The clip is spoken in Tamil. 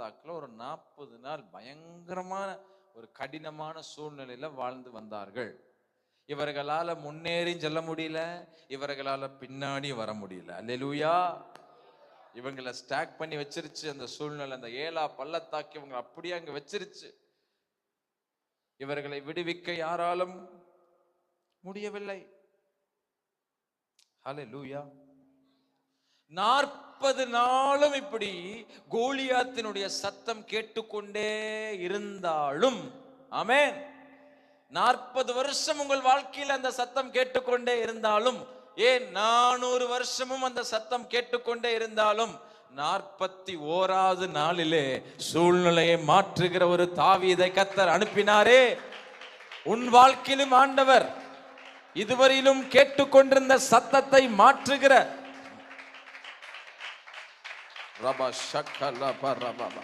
பள்ளத்தாக்குல ஒரு நாற்பது நாள் பயங்கரமான ஒரு கடினமான சூழ்நிலையில் வாழ்ந்து வந்தார்கள். இவர்களால முன்னேறி செல்ல முடியல இவர்களால பின்னாடி வர முடியல. அல்லூயா இவங்களை ஸ்டாக் பண்ணி வச்சிருச்சு அந்த சூழ்நிலை அந்த ஏலா பள்ளத்தாக்கி இவங்க அப்படியே அங்க வச்சிருச்சு. இவர்களை விடுவிக்க யாராலும் முடியவில்லை. ஹalleluya நாற்பது நாற்பது நாளும் இப்படி கோலியாத்தினுடைய சத்தம் கேட்டுக்கொண்டே இருந்தாலும் ஆமேன். நாற்பது வருஷம் உங்கள் வாழ்க்கையில் அந்த சத்தம் கேட்டுக்கொண்டே இருந்தாலும் ஏன் நானூறு வருஷமும் அந்த சத்தம் கேட்டுக்கொண்டே இருந்தாலும் நாற்பத்தி ஓராவது நாளிலே சூழ்நிலையை மாற்றுகிற ஒரு தாவீதை கத்தர் அனுப்பினாரே. உன் வாழ்க்கையிலும் ஆண்டவர் இதுவரையிலும் கேட்டுக்கொண்டிருந்த சத்தத்தை மாற்றுகிற Rabba Shakala Parababa.